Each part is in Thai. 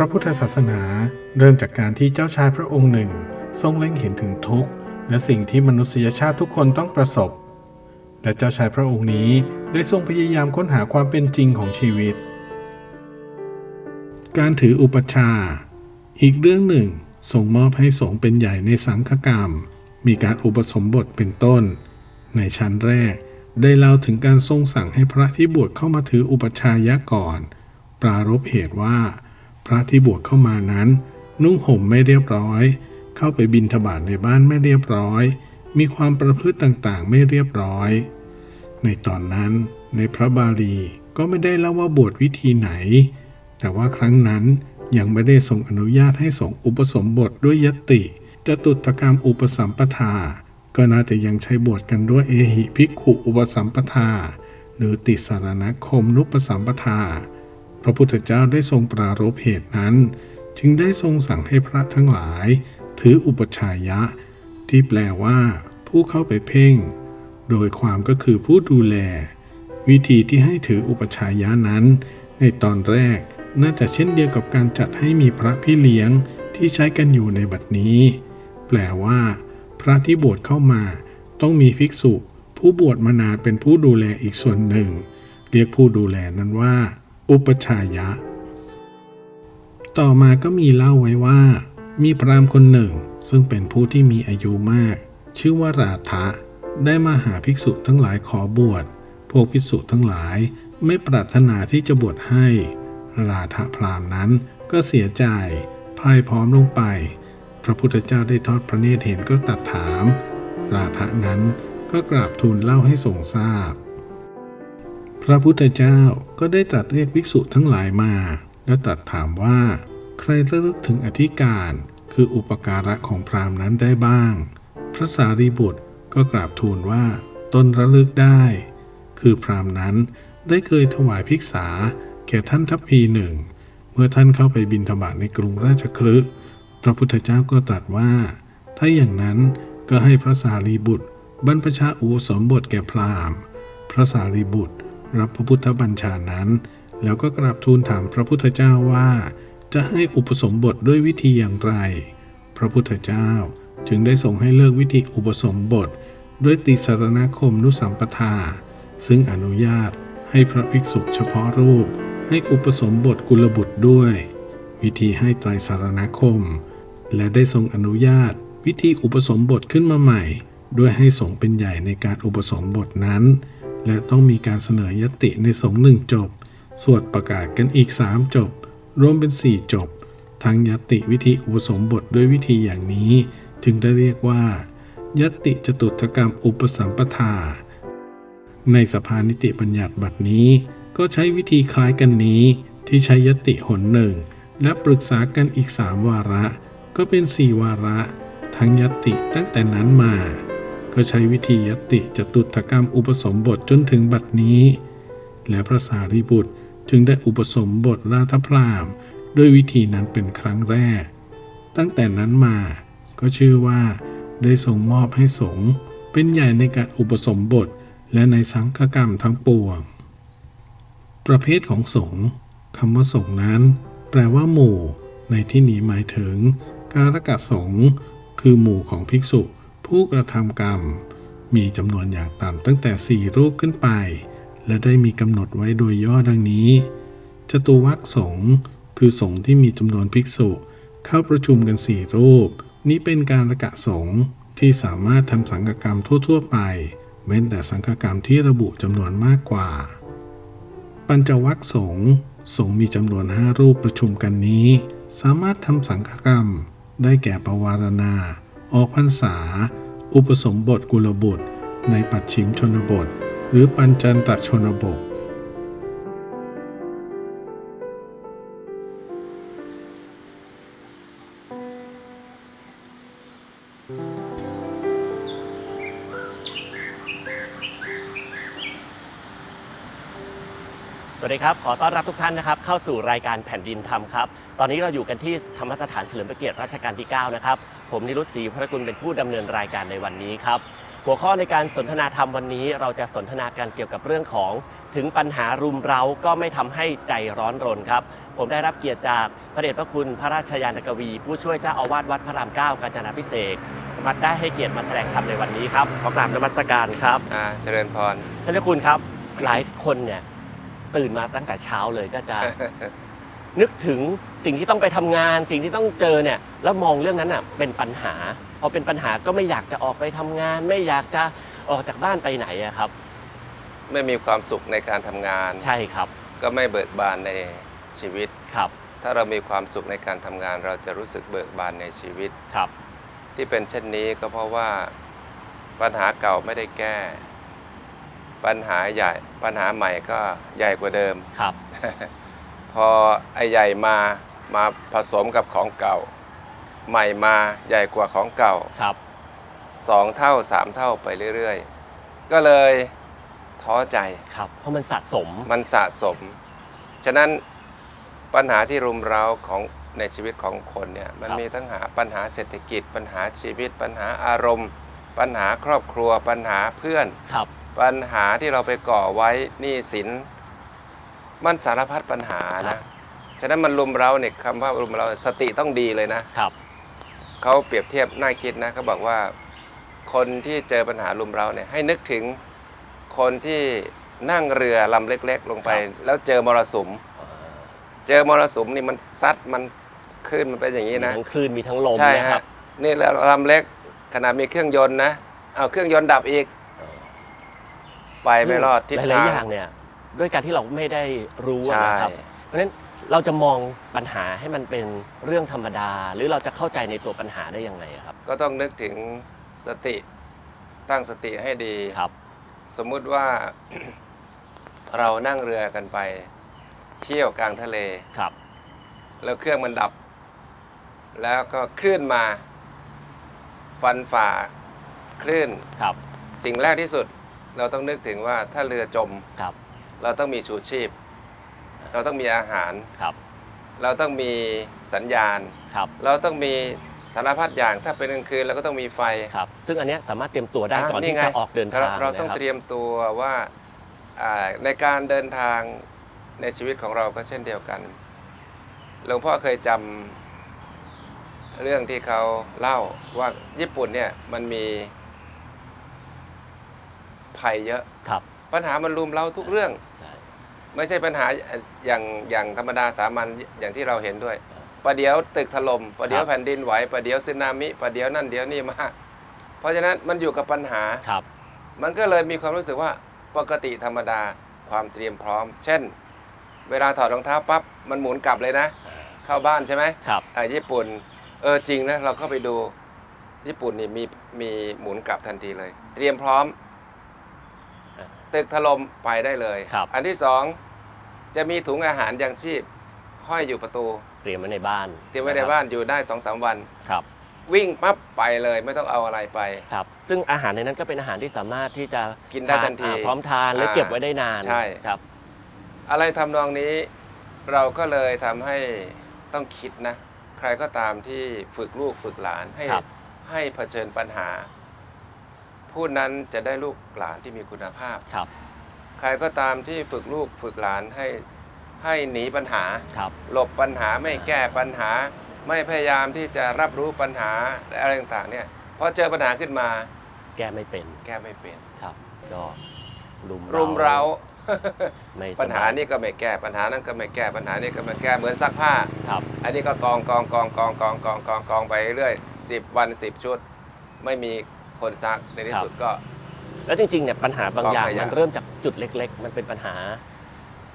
พระพุทธศาสนาเริ่มจากการที่เจ้าชายพระองค์หนึ่ง ทรงเล็งเห็นถึงทุกข์ และสิ่งที่มนุษยชาติทุกคนต้องประสบ และเจ้าชายพระองค์นี้ได้ทรงพยายามค้นหาความเป็นจริงของชีวิต การถืออุปชา อีกเรื่องหนึ่งทรงมอบให้สงเป็นใหญ่ในสังฆกรรม มีการอุปสมบทเป็นต้น ในชั้นแรกได้เล่าถึงการทรงสั่งให้พระที่บวชเข้ามาถืออุปชายะก่อน ปรารบเหตุว่า พระที่บวชเข้ามานั้น นุ่งห่มไม่เรียบร้อย เข้าไปบินทบาทในบ้านไม่เรียบร้อย มีความประพฤติต่างๆ ไม่เรียบร้อย ในตอนนั้นในพระบาลีก็ไม่ได้เล่าว่าบวชวิธีไหน แต่ว่าครั้งนั้นยังไม่ได้ทรงอนุญาตให้สงอุปสมบทด้วยยติจตุตกรรมอุปสัมปทา ก็น่าจะยังใช้บวชกันด้วยเอหิภิกขุอุปสัมปทา หรือติสารณคมนุปสัมปทา ระพุทธเจ้าได้ทรงปรารภเหตุนั้น จึงได้ทรงสั่งให้พระทั้งหลาย ถืออุปชฌายะ ที่แปลว่า ผู้เข้าไปเพ่ง โดยความก็คือผู้ดูแล วิธีที่ให้ถืออุปชฌายะนั้น ในตอนแรกน่าจะเช่นเดียวกับการจัดให้มีพระพี่เลี้ยงที่ใช้กันอยู่ในบัดนี้ แปลว่า พระที่บวชเข้ามา ต้องมีภิกษุ ผู้บวชมานานเป็นผู้ดูแลอีกส่วนหนึ่ง เรียกผู้ดูแลนั้นว่า อุปชายะ ต่อมาก็มีเล่าไว้ว่า มีพราหมณ์คนหนึ่ง ซึ่งเป็นผู้ที่มีอายุมาก ชื่อว่าราธะได้มาหาภิกษุทั้งหลายขอบวช พวกภิกษุทั้งหลายไม่ปรารถนาที่จะบวชให้ ราธะพราหมณ์นั้นก็เสียใจพ่ายพร้อมลงไป พระพุทธเจ้าได้ทอดพระเนตรเห็นก็ตัดถาม ราธะนั้นก็กราบทูลเล่าให้ทรงทราบ พระพุทธเจ้าก็ได้ตรัสเรียกภิกษุทั้งหลายมา และตรัสถามว่า ใครระลึกถึงอธิการ คืออุปการะของพราหมณ์นั้นได้บ้าง พระสารีบุตรก็กราบทูลว่าตนระลึกได้ คือพราหมณ์นั้นได้เคยถวายภิกษา แก่ท่านทัพพีหนึ่ง เมื่อท่านเข้าไปบินธบาตในกรุงราชคฤห์พระพุทธเจ้าก็ตรัสว่า ถ้าอย่างนั้นก็ให้พระสารีบุตร บรรพชาอุสมบทแก่พราหมณ์ พระสารีบุตร รับพระพุทธบัญชานั้น แล้วก็กราบทูลถามพระพุทธเจ้าว่า จะให้อุปสมบทด้วยวิธีอย่างไร พระพุทธเจ้าจึงได้ทรงให้เลือกวิธีอุปสมบท ด้วยติสารณคมนุสัมปทา ซึ่งอนุญาตให้พระภิกษุเฉพาะรูป ให้อุปสมบทกุลบุตรด้วย วิธีให้ไตรสารณคม และได้ทรงอนุญาตวิธีอุปสมบทขึ้นมาใหม่ ด้วยให้สงเป็นใหญ่ในการอุปสมบทนั้น และต้องมีการเสนอยติในสงฆ์หนึ่งจบ สวดประกาศกันอีกสามจบ รวมเป็นสี่จบ ทั้งยติวิธีอุปสมบทด้วยวิธีอย่างนี้ จึงได้เรียกว่ายติจตุถกรรมอุปสัมปทา ในสภานิติบัญญัติบัดนี้ ก็ใช้วิธีคล้ายกันนี้ ที่ใช้ยติหนหนึ่งและปรึกษากันอีกสามวาระ ก็เป็นสี่วาระ ทั้งยติตั้งแต่นั้นมา ก็ใช้วิธียติจตุถกรรมอุปสมบทจนถึงบัดนี้ และพระสารีบุตรจึงได้อุปสมบทราธพรามด้วยวิธีนั้นเป็นครั้งแรก ตั้งแต่นั้นมาก็ชื่อว่า ได้ทรงมอบให้สงฆ์เป็นใหญ่ในการอุปสมบทและในสังฆกรรมทั้งปวง ประเภทของสงฆ์คำว่าสงฆ์นั้น แปลว่าหมู่ ในที่นี้หมายถึง การกะสงฆ์คือหมู่ของภิกษุ ผู้กระทำกรรม มีจำนวนอย่างต่ำตั้งแต่สี่รูปขึ้นไป และได้มีกำหนดไว้โดยย่อดังนี้จตุวักสงคือสงฆ์ที่มีจำนวนภิกษุ เข้าประชุมกันสี่รูป นี้เป็นการละกะสงฆ์ที่สามารถทำสังฆกรรมทั่ว ๆ ไป เว้นแต่สังฆกรรมที่ระบุจำนวนมากกว่า ปัญจวัคสงฆ์สงฆ์มีจำนวนห้ารูปประชุมกันนี้ สามารถทำสังฆกรรม ได้แก่ปวารณา ออกพรรษา อุปสมบทกุลบุตร ในปัจฉิมชนบท หรือปัญจันตชนบท ดีครับ ขอต้อนรับทุกท่านนะครับเข้าสู่รายการแผ่นดินธรรมครับ ตอนนี้เราอยู่กันที่ธรรมสถานเฉลิมพระเกียรติรัชกาลที่ 9 นะครับ ผมนิรุตศรีพระกุลเป็นผู้ดำเนินรายการในวันนี้ครับ หัวข้อในการสนทนาธรรมวันนี้ เราจะสนทนากันเกี่ยวกับเรื่องของ ถึงปัญหารุมเร้าก็ไม่ทำให้ใจร้อนรนครับ ผมได้รับเกียรติจากพระเดชพระคุณพระราชยานกวี ผู้ช่วยเจ้าอาวาสวัดพระรามเก้ากาญจนาพิเศษกมาได้ให้เกียรติมาแสดงธรรมในวันนี้ครับขอกราบนมัสการครับอ่าเจริญพรท่านเจ้าคุณครับหลายคนเนี่ย ตื่นมาตั้งแต่เช้าเลยก็จะ นึกถึงสิ่งที่ต้องไปทำงาน สิ่งที่ต้องเจอเนี่ยแล้วมองเรื่องนั้นอะเป็นปัญหาพอเป็นปัญหาก็ไม่อยากจะออกไปทำงาน ไม่อยากจะออกจากบ้านไปไหนอะครับ ไม่มีความสุขในการทำงาน ใช่ครับก็ไม่เบิกบานในชีวิต ครับถ้าเรามีความสุขในการทำงาน เราจะรู้สึกเบิกบานในชีวิต ครับ ที่เป็นเช่นนี้ก็เพราะว่าปัญหาเก่าไม่ได้แก้ ปัญหาใหญ่ปัญหาใหม่ก็ใหญ่กว่าเดิม ครับ พอไอ้ใหญ่มามาผสมกับของเก่า ใหม่มาใหญ่กว่าของเก่าครับ สองเท่าสามเท่าไปเรื่อยๆ ก็เลยท้อใจครับ เพราะมันสะสม มันสะสม ฉะนั้นปัญหาที่รุมเร้าของในชีวิตของคนเนี่ยมันครับมีทั้งหาปัญหาเศรษฐกิจ ปัญหาชีวิต ปัญหาอารมณ์ ปัญหาครอบครัว ปัญหาเพื่อน ครับ ปัญหาที่เราไปก่อไว้หนี้สิน มันสารพัดปัญหานะ ฉะนั้นมันรุมเร้าเนี่ยคำว่ารุมเร้าสติต้องดีเลยนะครับเขาเปรียบเทียบน่าคิดนะเขาบอกว่าคนที่เจอปัญหารุมเร้าเนี่ยให้นึกถึงคนที่นั่งเรือลำเล็ก ๆ ลงไปครับแล้วเจอมรสุม เจอมรสุมนี่มันซัดมันขึ้นมันเป็นอย่างนี้มีนะทั้งคลื่นมีทั้งลมใช่นะคฮะรับนี่แล้วลำเล็กขนาดมีเครื่องยนต์นะเอาเครื่องยนต์ดับอีก ไปไม่รอดทิศหลายๆทางอย่างเนี่ยด้วยการที่เราไม่ได้รู้อะใช่นะครับ เพราะฉะนั้นเราจะมองปัญหาให้มันเป็นเรื่องธรรมดา หรือเราจะเข้าใจในตัวปัญหาได้ยังไงครับ ก็ต้องนึกถึงสติตั้งสติให้ดี ครับ สมมุติว่า เรานั่งเรือกันไป เที่ยวกลางทะเล ครับ แล้วเครื่องมันดับ แล้วก็คลื่นมา ฟันฝ่าคลื่น ครับ สิ่งแรกที่สุด เราต้องนึกถึงว่าถ้าเรือจม ครับ เราต้องมีชูชีพ เราต้องมีอาหาร ครับ เราต้องมีสัญญาณ ครับ เราต้องมีสารพัดอย่างถ้าเป็นกลางคืนเราก็ต้องมีไฟครับ ซึ่งอันเนี้ยสามารถเตรียมตัวได้ก่อนที่ไงจะออกเดินทางเราเราต้องนะครับเตรียมตัวว่าอ่าในการเดินทางในชีวิตของเราก็เช่นเดียวกันหลวงพ่อเคยจำเรื่องที่เขาเล่าว่าญี่ปุ่นเนี่ยมันมี ภัยเยอะ ครับปัญหามันรุมเราทุกเรื่อง ใช่ไม่ใช่ปัญหาอย่างอย่างธรรมดาสามัญอย่างที่เราเห็นด้วยประเดี๋ยวตึกถล่มประเดี๋ยวแผ่นดินไหวประเดี๋ยวสึนามิประเดี๋ยวนั่นเดี๋ยวนี่มาเพราะฉะนั้นมันอยู่กับปัญหา ครับ มันก็เลยมีความรู้สึกว่าปกติธรรมดาความเตรียมพร้อม เช่น เวลาถอดรองเท้าปั๊บมันหมุนกลับเลยนะ เข้าบ้านใช่ไหมครับอ่าญี่ปุ่นเออจริงนะเราเข้าไปดู ญี่ปุ่นนี่มีมีหมุนกลับทันทีเลย เตรียมพร้อมอะ ตึกถล่มไปได้เลย ครับ อันที่สองจะมีถุงอาหารยังชีพ ห้อยอยู่ประตูเตรียมไว้ในบ้านเตรียมไว้ในบ้านอยู่ได้สองสามวัน ครับ วิ่งปั๊บไปเลยไม่ต้องเอาอะไรไป ครับ ซึ่งอาหารในนั้นก็เป็นอาหารที่สามารถที่จะกินได้ทันทีอ่าพร้อมทานและอ่าเก็บไว้ได้นานใช่ ครับ อะไรทำนองนี้เราก็เลยทำให้ต้องคิดนะ ใครก็ตามที่ฝึกลูกฝึกหลานให้ครับ ให้เผชิญปัญหา ผู้นั้นจะได้ลูกหลานที่มีคุณภาพ ครับ ใครก็ตามที่ฝึกลูกฝึกหลานให้ให้หนีปัญหา ครับ หลบปัญหาไม่แก้ปัญหา ไม่พยายามที่จะรับรู้ปัญหาและอะไรต่างๆเนี่ยพอเจอปัญหาขึ้นมาแก้ไม่เป็นแก้ไม่เป็น ครับ ก็รุมรุมเร้าไม่สบยปัญหานี้ก็ไม่แก้ปัญหานั้นก็ไม่แก้ปัญหานี้ก็ไม่แก้เหมือนซักผ้า ครับ อันนี้ก็กองกองกองกองกองกองกองกองไปเรื่อยสิบวันสิบชุด ไม่มี คนซักในที่สุดก็ แล้วจริงๆเนี่ยปัญหาบางอย่างกองขยะมันเริ่มจากจุดเล็ก ๆ มันเป็นปัญหา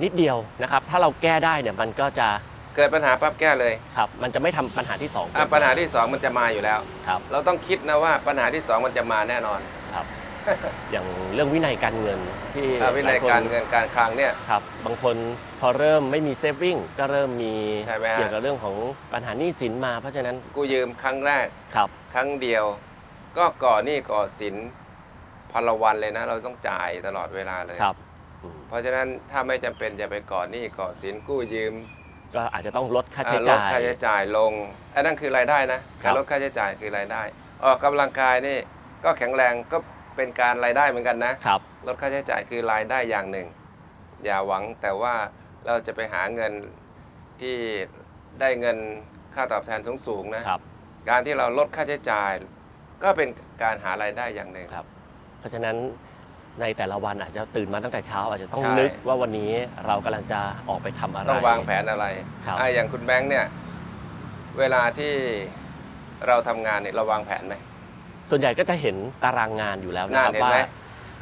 นิดเดียวนะครับ ถ้าเราแก้ได้เนี่ยมันก็จะเกิดปัญหาปั๊บแก้เลยครับ มันจะไม่ทำปัญหาที่สองอะปัญหาที่สองมันจะมาอยู่แล้วครับเราต้องคิดนะว่าปัญหาที่สองมันจะมาแน่นอนครับ อย่างเรื่องวินัยการเงินที่อะวินัยหลคการเงินการคลังเนี่ยครับบางคนพอเริ่มไม่มีเซฟวิ่งก็เริ่มมีใช่ไหมฮะเกี่ยวกับเรื่องของปัญหาหนี้สินมา เพราะฉะนั้นกูยืมครั้งแรกครับ ครั้งเดียว ก็ก่อหนี้ก่อสินพันละวันเลยนะ เราต้องจ่ายตลอดเวลาเลย ครับอืมเพราะฉะนั้นถ้าไม่จำเป็นอย่าไปก่อหนี้ก่อสินกู้ยืมก็อาจจะต้องลดค่าอ่าใช้ลดจ่าย ค่าใช้จ่ายลงอันนั้นคือรายได้นะครัการบลดค่าใช้จ่ายคือรายได้ออกกำลังกายนี่ก็แข็งแรงก็เป็นการรายได้เหมือนกันนะ ครับ ลดค่าใช้จ่ายคือรายได้อย่างหนึ่ง อย่าหวังแต่ว่าเราจะไปหาเงินที่ได้เงินค่าตอบแทนสูงสูงๆนะครับ การที่เราลดค่าใช้จ่าย ก็เป็นการหารายได้อย่างหนึ่ง ครับ เพราะฉะนั้นในแต่ละวันอาจจะตื่นมาตั้งแต่เช้า อาจจะต้องใช่ นึกว่าวันนี้เรากำลังจะออกไปทำอะไร ต้องวางแผนอะไรครับ อะอย่างคุณแบงค์เนี่ยเวลาที่เราทำงานเนี่ยเราวางแผนไหม ส่วนใหญ่ก็จะเห็นตารางงานอยู่แล้วนะครับนั่นเห็นว่าไหม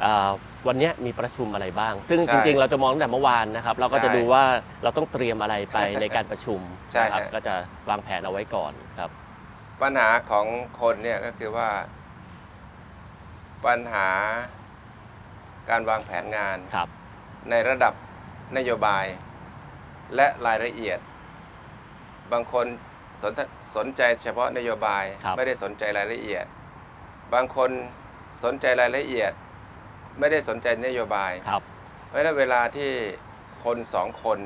เอ่อวันเนี้ยมีประชุมอะไรบ้าง ซึ่งใช่จริง ๆ เราจะมองตั้งแต่เมื่อวานนะครับ เราก็จะใช่ดูว่าเราต้องเตรียมอะไรไปในการประชุมใช่นะครับฮะ ก็จะวางแผนเอาไว้ก่อนครับ ปัญหาของคนเนี่ยก็คือว่า ปัญหาการวางแผนงานครับ ในระดับนโยบายและรายละเอียด บางคนสนสนใจเฉพาะนโยบายครับ ไม่ได้สนใจรายละเอียด บางคนสนใจรายละเอียด ไม่ได้สนใจนโยบาย ครับ เพราะฉะนั้นเวลาที่คนสองคน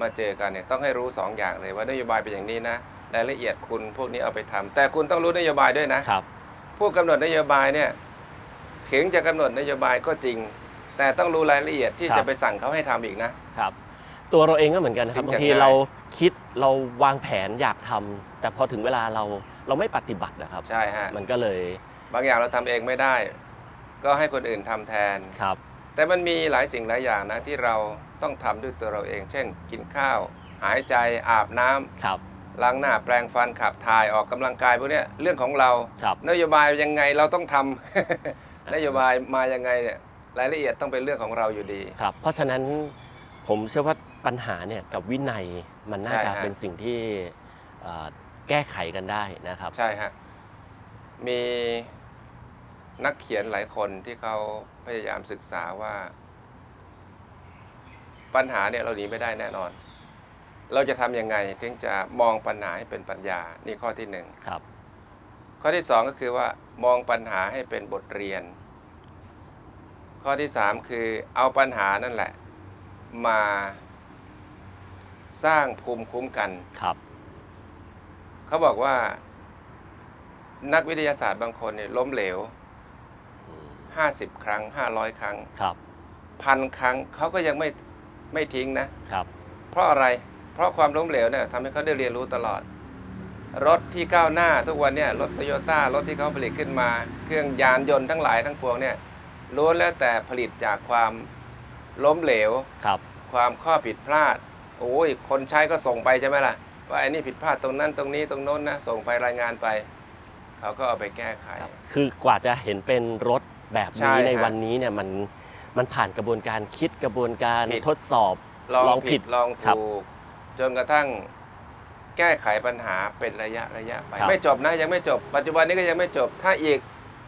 มาเจอกันเนี่ยต้องให้รู้สองอย่างเลยว่านโยบายเป็นอย่างนี้นะ รายละเอียดคุณพวกนี้เอาไปทำแต่คุณต้องรู้นโยบายด้วยนะครับ ผู้กำหนดนโยบายเนี่ยถึงจะกำหนดนโยบายก็จริง แต่ต้องรู้รายละเอียดที่ครับจะไปสั่งเขาให้ทำอีกนะครับ ตัวเราเองก็เหมือนกันนะครับถึบางงจะทีง่ายเราคิดเราวางแผนอยากทำแต่พอถึงเวลาเราเราไม่ปฏิบัตินะครับใช่ฮะมันก็เลย บางอย่างเราทำเองไม่ได้ ก็ให้คนอื่นทำแทนครับ แต่มันมีหลายสิ่งหลายอย่างนะที่เราต้องทำด้วยตัวเราเอง เช่น กินข้าว หายใจอาบน้ำครับ ล้างหน้าแปรงฟันขับถ่ายออกกำลังกายพวกเนี้ยเรื่องของเราครับนโยบายยังไงเราต้องทำนโยบายมายังไงเนี่ยรายละเอียดต้องเป็นเรื่องของเราอยู่ดีครับ เพราะฉะนั้นผมเชื่อว่าปัญหาเนี่ยกับวินัยมันน่าใช่จะฮะเป็นสิ่งที่เอ่อแก้ไขกันได้นะครับ ใช่ฮะมีนักเขียนหลายคนที่เขาพยายามศึกษาว่า ปัญหาเนี่ยเราหนีไม่ได้แน่นอน เราจะทำยังไงถึงจะมองปัญหาให้เป็นปัญญา นี่ข้อที่หนึ่งครับ ข้อที่สองก็คือว่ามองปัญหาให้เป็นบทเรียน ข้อที่สามคือเอาปัญหานั่นแหละ มาสร้างภูมิคุ้มกัน ครับ เขาบอกว่า นักวิทยาศาสตร์บางคนเนี่ยล้มเหลว50ครั้ง500ครั้ง ครับ พันครั้งเขาก็ยังไม่ไม่ทิ้งนะ ครับ เพราะอะไรเพ ราะความล้มเหลวเนี่ยทำให้เขาได้เรียนรู้ตลอด รถที่ก้าวหน้าทุกวันเนี่ยรถโตโยต้ารถที่เขาผลิตขึ้นมา เครื่องยานยนต์ทั้งหลายทั้งปวงเนี่ยล้วนแล้วแต่ผลิตจากความล้มเหลวครับ ความข้อผิดพลาด โอ้ยคนใช้ก็ส่งไปใช่ไหมล่ะ ว่าไอ้นี่ผิดพลาดตรงนั้นตรงนี้ตรงโน้นนะส่งไปรายงานไป เขาก็เอาไปแก้ไขครับคือกว่าจะเห็นเป็นรถแบบใช่นี้ในฮะ วันนี้เนี่ยมันมันผ่านกระบวนการคิดกระบวนการผิดทดสอบลองลองผิผิดดลองครับ ถูก จนกระทั่งแก้ไขปัญหาเป็นระยะระยะไป ครับ ไม่จบนะยังไม่จบ ปัจจุบันนี้ก็ยังไม่จบ ถ้าอีก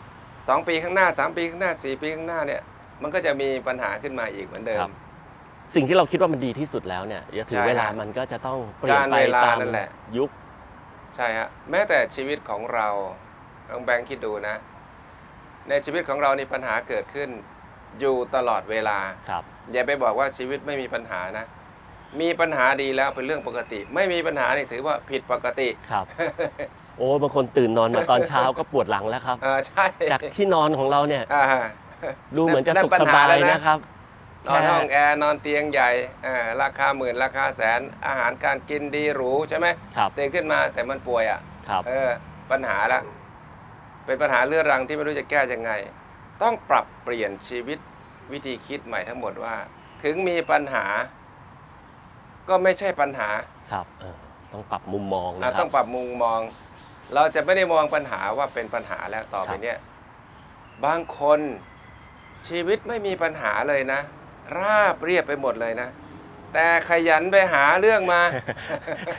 2 ปีข้างหน้า 3 ปีข้างหน้า 4 ปีข้างหน้าเนี่ย มันก็จะมีปัญหาขึ้นมาอีกเหมือนเดิครัม บ สิ่งที่เราคิดว่ามันดีที่สุดแล้วเนี่ยเดี๋ยวถึงใช่เวลาฮะมันก็จะต้องเปลี่ยนไปการเวลาตามนั่นแหละ ยุค ใช่ฮะแม้แต่ชีวิตของเราลองแบงค์คิดดูนะ ในชีวิตของเรานี่ปัญหาเกิดขึ้นอยู่ตลอดเวลา ครับ อย่าไปบอกว่าชีวิตไม่มีปัญหานะ มีปัญหาดีแล้วเป็นเรื่องปกติ ไม่มีปัญหานี่ถือว่าผิดปกติ ครับ โอ้บางคนตื่นนอนมาตอนเช้าก็ปวดหลังแล้วครับ เออใช่จากที่นอนของเราเนี่ย อ่าดูเหมือนจะนั่นสุขปัญสหาบายแล้วนะ นะครับ นอนแค่ห้องแอร์นอนเตียงใหญ่อ่าราคาหมื่นราคาแสนอาหารการกินดีหรูใช่ไหมครับตื่นขึ้นมาแต่มันป่วยอะ ครับ เออปัญหาละเป็นปัญหาเรื้อรังที่ไม่รู้จะแก้ยังไง ต้องปรับเปลี่ยนชีวิตวิธีคิดใหม่ทั้งหมดว่า ถึงมีปัญหา ก็ไม่ใช่ปัญหาครับเออต้องปรับมุมมองอะนะคต้รัอบงปรับมุมมอง เราจะไม่ได้มองปัญหาว่าเป็นปัญหาแล้วต่อไปครับ เนี่ยบางคนชีวิตไม่มีปัญหาเลยนะ ราบเรียบไปหมดเลยนะ แต่ขยันไปหาเรื่องมา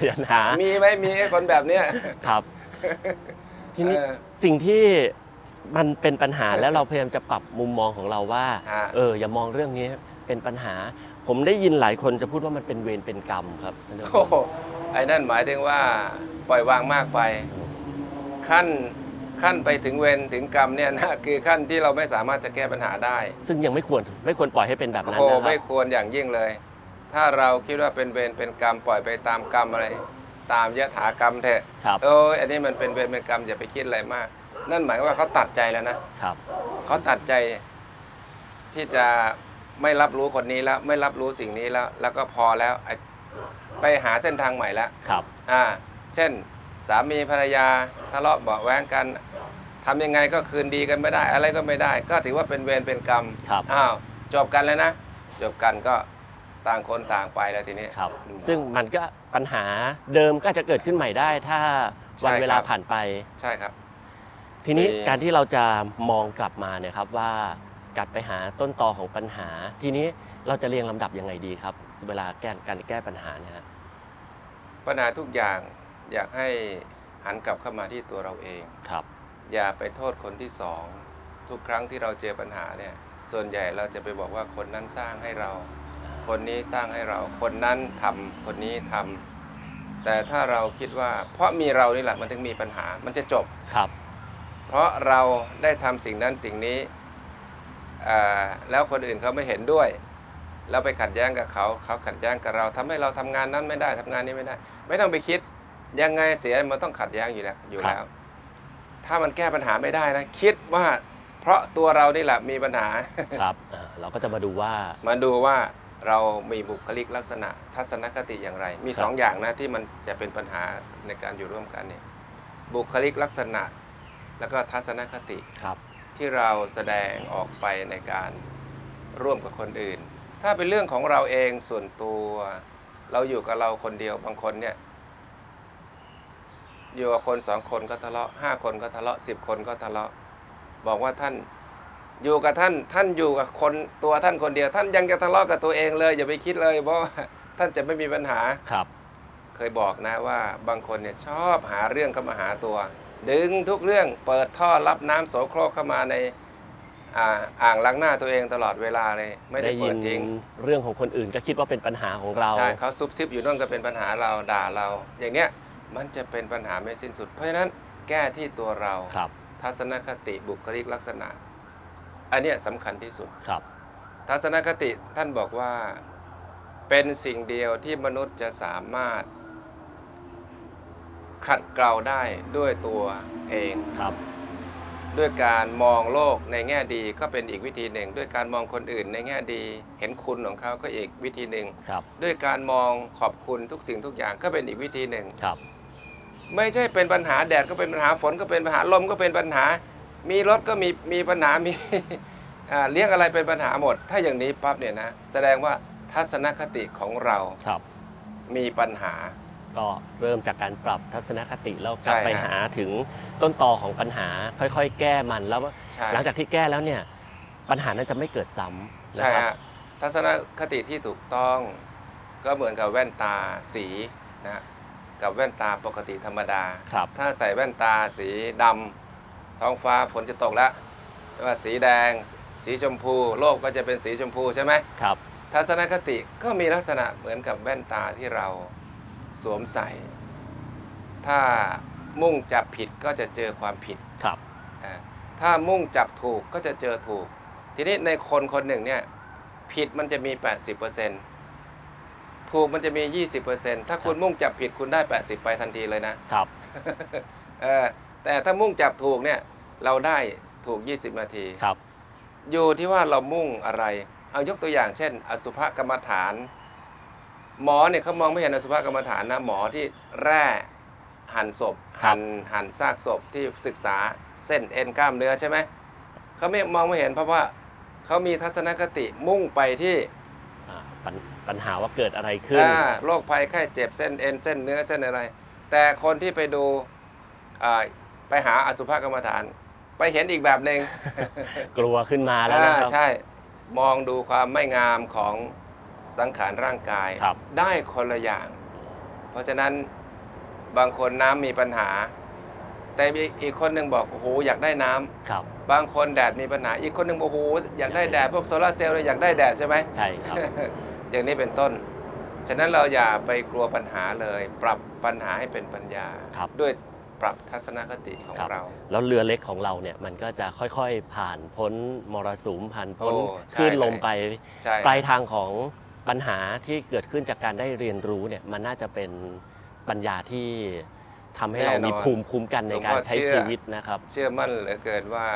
ยันหามีไหมมีไอ้คนแบบเนี้ย ครับ ทีนี้เออสิ่งที่มันเป็นปัญหาแล้วเราพยายามจะปรับมุมมองของเราว่า ฮะ เอออย่ามองเรื่องนี้เป็นปัญหา ผมได้ยินหลายคนจะพูดว่ามันเป็นเวรเป็นกรรมครับท่านเจ้าโอ้โหไอ้นั่นหมายถึงว่าปล่อยวางมากไป ขั้นขั้นไปถึงเวรถึงกรรมเนี่ยนะคือขั้นที่เราไม่สามารถจะแก้ปัญหาได้ ซึ่งยังไม่ควรไม่ควรปล่อยให้เป็นแบบโอ้นั้นโหนะคไม่รับควรอย่างยิ่งเลย ถ้าเราคิดว่าเป็นเวรเป็นกรรมปล่อยไปตามกรรมอะไร ตามยถากรรมเถอะครับโอ้ยอันนี้มันเป็นเวรเป็นกรรมอย่าไปคิดอะไรมาก นั่นหมายว่าเขาตัดใจแล้วนะครับ เขาตัดใจที่จะ ไม่รับรู้คนนี้แล้ว ไม่รับรู้สิ่งนี้แล้ว แล้วก็พอแล้วไอ้ไปหาเส้นทางใหม่แล้วครับ อ่า เช่น สามีภรรยาทะเลาะเบาะแว้งกันทำยังไงก็คืนดีกันไม่ได้ อะไรก็ไม่ได้ ก็ถือว่าเป็นเวรเป็นกรรมครับ อ้าวจบกันแล้วนะ จบกันก็ต่างคนต่างไปแล้วทีนี้ ครับ อืมซึ่งมันก็ปัญหาเดิมก็อาจจะเกิดขึ้นใหม่ได้ ถ้าวันใช่ครับ เวลาผ่านไป ใช่ครับ ทีนี้มีการที่เราจะมองกลับมาเนี่ยครับว่า กลับไปหาต้นตอของปัญหา ทีนี้เราจะเรียงลำดับยังไงดีครับ เวลาแก้การแก้ปัญหาเนี่ยฮะปัญหาทุกอย่างอยากให้หันกลับเข้ามาที่ตัวเราเองครับ อย่าไปโทษคนที่สองทุกครั้งที่เราเจอปัญหาเนี่ยส่วนใหญ่เราจะไปบอกว่าคนนั้นสร้างให้เรา คนนี้สร้างให้เรา คนนั้นทำคนนี้ทำแต่ถ้าเราคิดว่า เพราะมีเรานี่แหละมันถึงมีปัญหามันจะจบครับ เพราะเราได้ทำสิ่งนั้นสิ่งนี้อ่า แล้วคนอื่นเขาไม่เห็นด้วย แล้วไปขัดแย้งกับเขาเขาขัดแย้งกับเราทำให้เราทำงานนั้นไม่ได้ทำงานนี้ไม่ได้ ไม่ต้องไปคิดยังไงเสียมันต้องขัดแย้งอยู่แล้วอยู่แล้ว ถ้ามันแก้ปัญหาไม่ได้นะคิดว่าเพราะตัวเรานี่แหละมีปัญหาครับอ่าเราก็จะมาดูว่า มาดูว่าเรามีบุคลิกลักษณะ ทัศนคติอย่างไร มีครับสองอย่างนะที่มันจะเป็นปัญหาในการอยู่ร่วมกันเนี่ยบุคลิกลักษณะ แล้วก็ทัศนคติครับ ที่เราแสดงออกไปในการร่วมกับคนอื่น ถ้าเป็นเรื่องของเราเองส่วนตัว เราอยู่กับเราคนเดียวบางคนเนี่ยอยู่กับคนสองคนก็ทะเลาะห้าคนก็ทะเลาะสิบคนก็ทะเลาะ บอกว่าท่านอยู่กับท่านท่านอยู่กับคนตัวท่านคนเดียว ท่านยังจะทะเลาะกับตัวเองเลย อย่าไปคิดเลยเพราะว่าท่านจะไม่มีปัญหาครับ เคยบอกนะว่าบางคนเนี่ยชอบหาเรื่องเข้ามาหาตัว ดึงทุกเรื่องเปิดท่อรับน้ำโสโครกเข้ามาในอ่าอ่างล้างหน้าตัวเองตลอดเวลาเลย ไม่ได้ยิเปิดทิ้งเรื่องของคนอื่นก็คิดว่าเป็นปัญหาของเรา ใช่เขาซุบซิบอยู่นั่นก็เป็นปัญหาเราด่าเรา อย่างเนี้ยมันจะเป็นปัญหาไม่สิ้นสุด เพราะฉะนั้นแก้ที่ตัวเรา ครับ ทัศนคติบุคลิกลักษณะ อันเนี้ยสำคัญที่สุด ครับ ทัศนคติท่านบอกว่า เป็นสิ่งเดียวที่มนุษย์จะสามารถ ขัดเกลาได้ด้วยตัวเองครับ ด้วยการมองโลกในแง่ดีก็เป็นอีกวิธีหนึ่ง ด้วยการมองคนอื่นในแง่ดี เห็นคุณของเขาก็อีกวิธีหนึ่ง ครับ ด้วยการมองขอบคุณทุกสิ่งทุกอย่างก็เป็นอีกวิธีหนึ่ง ครับ ไม่ใช่เป็นปัญหาแดดก็เป็นปัญหาฝนก็เป็นปัญหาลมก็เป็นปัญหา มีรถก็มีมีปัญหามี อ่าเลี้ยงอะไรเป็นปัญหาหมด ถ้าอย่างนี้ปั๊บเนี่ยนะ แสดงว่าทัศนคติของเราครับ มีปัญหา ก็เริ่มจากการปรับทัศนคติแล้วกลับใช่ไปฮะหาถึงต้นตอของปัญหาค่อยๆ แก้มันแล้วใช่ หลังจากที่แก้แล้วเนี่ยปัญหานั้นจะไม่เกิดซ้ำนะใช่ครับ ฮะทัศนคติที่ถูกต้องก็เหมือนกับแว่นตาสีนะฮะกับแว่นตาปกติธรรมดา ครับ ถ้าใส่แว่นตาสีดำท้องฟ้าฝนจะตกแล้วไม่ว่าสีแดง สีชมพู โลกก็จะเป็นสีชมพูใช่ไหมครับ ทัศนคติก็มีลักษณะเหมือนกับแว่นตาที่เรา สวมใส่ ถ้ามุ่งจับผิดก็จะเจอความผิดครับอ่าถ้ามุ่งจับถูกก็จะเจอถูก ทีนี้ในคนคนหนึ่งเนี่ย ผิดมันจะมี 80%ถูกมันจะมี 20%ถ้าคุณมุ่งจับผิดคุณได้ 80 ไปทันทีเลยนะครับเออแต่ถ้ามุ่งจับถูกเนี่ย เราได้ถูก 20 นาทีครับ อยู่ที่ว่าเรามุ่งอะไร เอายกตัวอย่างเช่น อสุภกรรมฐาน หมอเนี่ยเขามองไม่เห็นอสุภกรรมฐานนะหมอที่แร่หั่นศพครับ หั่นหั่นซากศพที่ศึกษาเส้นเอ็นกล้ามเนื้อใช่ไหมเขาไม่มองไม่เห็นเพราะว่าเขามีทัศนคติมุ่งไปที่อ่าปัญหาว่าเกิดอะไรขึ้น อ่าโรคภัยไข้เจ็บเส้นเอ็นเส้นเนื้อเส้นอะไร แต่คนที่ไปดูอ่าไปหาอสุภกรรมฐาน ไปเห็นอีกแบบหนึ่ง กลัวขึ้นมาแล้วนะคอ่ารับ ใช่มองดูความไม่งามของ สังขารร่างกายครับ ได้คนละอย่าง เพราะฉะนั้นบางคนน้ำมีปัญหา แต่มีอีกคนหนึ่งบอกโอ้โหอยากได้น้ำครับ บางคนแดดมีปัญหา อีกคนหนึ่งบอกโอ้โหอยากได้แดดพวกโซลาร์เซลล์เลยอยากได้แดดใช่ไหม ใช่ครับ อย่างนี้เป็นต้น ฉะนั้นเราอย่าไปกลัวปัญหาเลย ปรับปัญหาให้เป็นปัญญา ครับด้วยปรับทัศนคติของครับ เรา แล้วเรือเล็กของเราเนี่ยมันก็จะค่อยๆผ่านพ้นมรสุมผ่านพ้นโอ้ใช่คลื่นลมเลยไป ใช่ปลายทางของ ปัญหาที่เกิดขึ้นจากการได้เรียนรู้เนี่ยมันน่าจะเป็นปัญญาที่ทำให้เรามีภูมิคุ้มกันในการใช้ชีวิตนะครับ เชื่อมั่นเหลือเกินว่า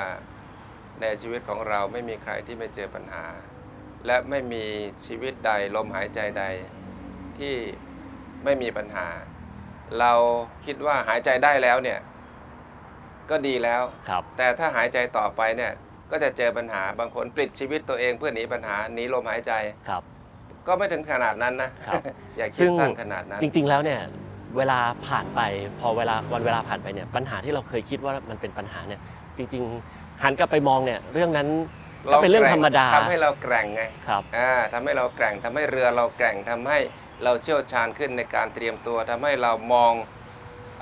ในชีวิตของเราไม่มีใครที่ไม่เจอปัญหา และไม่มีชีวิตใดลมหายใจใดที่ไม่มีปัญหา เราคิดว่าหายใจได้แล้วเนี่ยก็ดีแล้ว ครับ แต่ถ้าหายใจต่อไปเนี่ยก็จะเจอปัญหาบางคนปลิดชีวิตตัวเองเพื่อหนีปัญหาหนีลมหายใจ ครับ ก็ไม่ถึงขนาดนั้นนะครับ อย่าคิซึ่ดงสั้นขนาดนั้น จริง ๆ แล้วเนี่ยเวลาผ่านไปพอเวลาวันเวลาผ่านไปเนี่ยปัญหาที่เราเคยคิดว่ามันเป็นปัญหาเนี่ยจริง ๆ หันกลับไปมองเนี่ยเรื่องนั้นก็เป็นเรื่องธรรมดาทำให้เราแกร่งไงครับอ่าทำให้เราแกร่งทำให้เรือเราแกร่งทำให้เราเชี่ยวชาญขึ้นในการเตรียมตัวทำให้เรามอง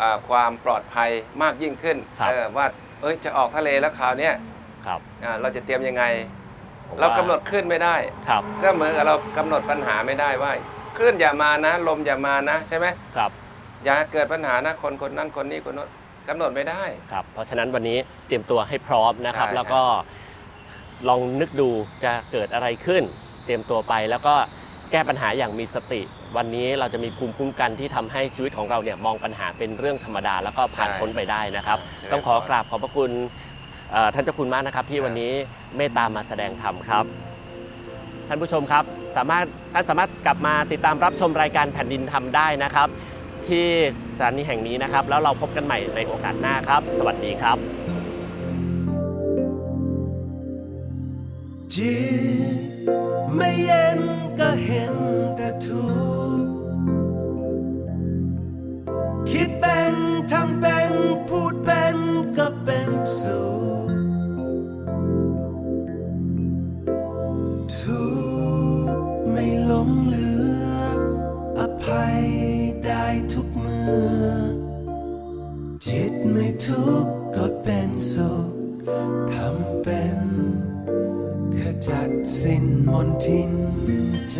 อาความปลอดภัยมากยิ่งขึ้นครับเออว่าเอ้ยจะออกทะเลแล้วคราวเนี้ยครับอ่าเราจะเตรียมยังไง ผมเราว่กำหนดขึ้นไม่ได้ ครับก็เหมือนกับเรากำหนดปัญหาไม่ได้ว่าคลื่นอย่ามานะ ลมอย่ามานะ ใช่ไหมครับอย่าเกิดปัญหานะคนคนนั้นคนนี้คนโน้นกำหนดไม่ได้ ครับ เพราะฉะนั้นวันนี้เตรียมตัวให้พร้อมนะครับ ใช่ แล้วก็ลองนึกดูจะเกิดอะไรขึ้น เตรียมตัวไปแล้วก็แก้ปัญหาอย่างมีสติ วันนี้เราจะมีภูมิคุ้มกันที่ทำให้ชีวิตของเราเนี่ยมองปัญหาเป็นเรื่องธรรมดา แล้วก็ผ่านพ้นไปได้นะครับ ต้องขอกราบขอบพระคุณเอ่อ ท่านเจ้าคุณมากนะครับที่วันนี้เมตตามาแสดงธรรมครับ ท่านผู้ชมครับสามารถท่านสามารถกลับมาติดตามรับชมรายการแผ่นดินธรรมได้นะครับ ที่สถานีแห่งนี้นะครับ แล้วเราพบกันใหม่ในโอกาสหน้าครับ สวัสดีครับ จิตไม่เย็นก็เห็นแต่ทุกข์คิดเป็นทำเป็น ทุกเมื่อ จิตไม่ทุกข์ก็เป็นสุขทำเป็นขจัดสิ้นมนทินใจ